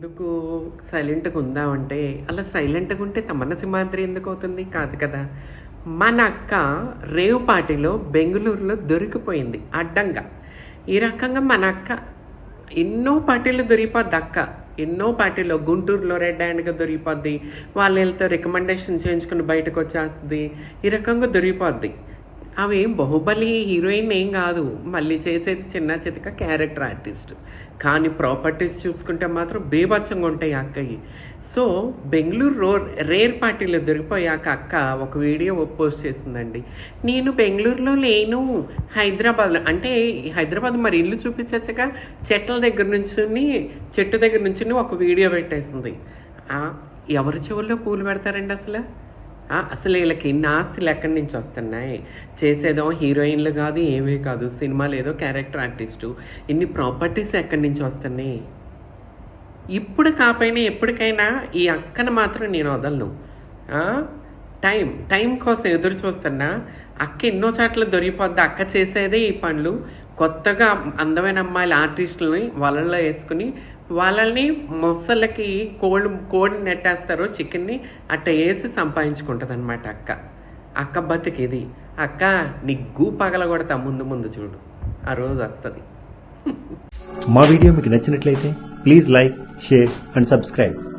ఎందుకు సైలెంట్గా ఉందామంటే అలా సైలెంట్గా ఉంటే తమన్న సింహాద్రి ఎందుకు అవుతుంది? కాదు కదా. మన అక్క రేవు పార్టీలో బెంగళూరులో దొరికిపోయింది అడ్డంగా. ఈ రకంగా మన అక్క ఎన్నో పార్టీలు దొరికిపోద్ది అక్క ఎన్నో పార్టీలో గుంటూరులో రెడ్ హ్యాండ్గా దొరికిపోద్ది వాళ్ళతో రికమెండేషన్ చేయించుకుని బయటకు వచ్చేస్తుంది. ఈ రకంగా దొరికిపోద్ది. అవి బాహుబలి హీరోయిన్ ఏం కాదు. మళ్ళీ చేసేది చిన్న చితక క్యారెక్టర్ ఆర్టిస్ట్. కానీ ప్రాపర్టీస్ చూసుకుంటే మాత్రం బేభత్సంగా ఉంటాయి ఆ అక్కకి సో బెంగళూరు రో రేర్ పార్టీలో దొరికిపోయాక అక్క ఒక వీడియో పోస్ట్ చేసిందండి. నేను బెంగళూరులో లేను. హైదరాబాద్లో అంటే హైదరాబాద్ మరి ఇల్లు చూపించేసాక చెట్ల దగ్గర నుంచి చెట్టు దగ్గర నుంచి ఒక వీడియో పెట్టేసింది. ఎవరి చెవుల్లో పూలు పెడతారండి అసలు? అసలు వీళ్ళకి ఇన్ని ఆస్తులు ఎక్కడి నుంచి వస్తున్నాయి? చేసేదో హీరోయిన్లు కాదు ఏమీ కాదు. సినిమాలు ఏదో క్యారెక్టర్ ఆర్టిస్టు. ఇన్ని ప్రాపర్టీస్ ఎక్కడి నుంచి వస్తున్నాయి? ఇప్పుడు కాపోయినా ఎప్పటికైనా ఈ అక్కను మాత్రం నేను వదలను. టైం టైం కోసం ఎదురు చూస్తున్నా. అక్క ఎన్నో చోట్ల దొరికిపోద్ది. అక్క చేసేదే ఈ పనులు. కొత్తగా అందమైన అమ్మాయిల ఆర్టిస్టులని వలల్లో వేసుకుని వాళ్ళని మొసళ్ళకి కోళ్ళు కోడిని నెట్టేస్తారు చికెన్ని అట్ట వేసి సంపాదించుకుంటుంది అనమాట అక్క. అక్క బతికి ఇది అక్క నీ గూ పగల ముందు ముందు చూడు. ఆ రోజు వస్తుంది. మా వీడియో మీకు నచ్చినట్లయితే please like share and subscribe.